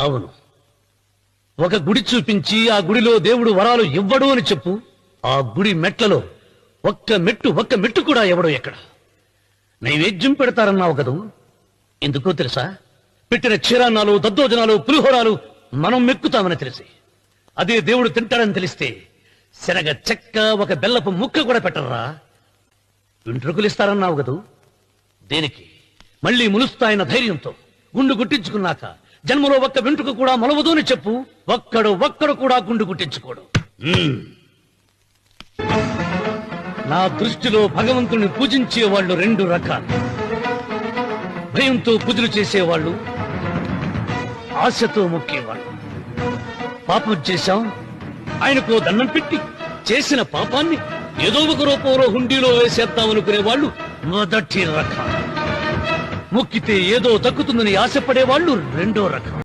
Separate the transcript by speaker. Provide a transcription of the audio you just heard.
Speaker 1: అవును. ఒక గుడి చూపించి ఆ గుడిలో దేవుడు వరాలు ఇవ్వడు అని చెప్పు. ఆ గుడి మెట్లలో ఒక్క మెట్టు ఒక్క మెట్టు కూడా ఎవడో ఎక్కడ? నైవేద్యం పెడతారన్నావు కదూ? ఎందుకో తెలుసా? పెట్టిన క్షీరాన్నాలు దద్దోజనాలు పులిహోరాలు మనం మెక్కుతామని తెలిసి. అదే దేవుడు తింటాడని తెలిస్తే శనగ చెక్క ఒక బెల్లపు ముక్క కూడా పెట్టరా? వెంట్రుకలు ఇస్తారన్నావు కదూ? దేనికి? మళ్ళీ ములుస్తాయన్న ధైర్యంతో గుండు గుట్టించుకున్నాక జన్మలో ఒక్క వెంట్రుక కూడా మొలవదు అని చెప్పు. ఒక్కడు ఒక్కడు కూడా గుండు గుట్టించుకోడు. మ్మ్. నా దృష్టిలో భగవంతుని పూజించే వాళ్ళు రెండు రకాలు. భయంతో పూజలు చేసేవాళ్ళు ఆశతో మొక్కేవాళ్ళు. పాపం చేశాం ఆయనకు దండం పెట్టి చేసిన పాపాన్ని ఏదో ఒక రూపంలో హుండీలో వేసేద్దామనుకునే వాళ్ళు మొదటి రకం. మొక్కితే ఏదో దక్కుతుందని ఆశపడే వాళ్ళు రెండో రకం.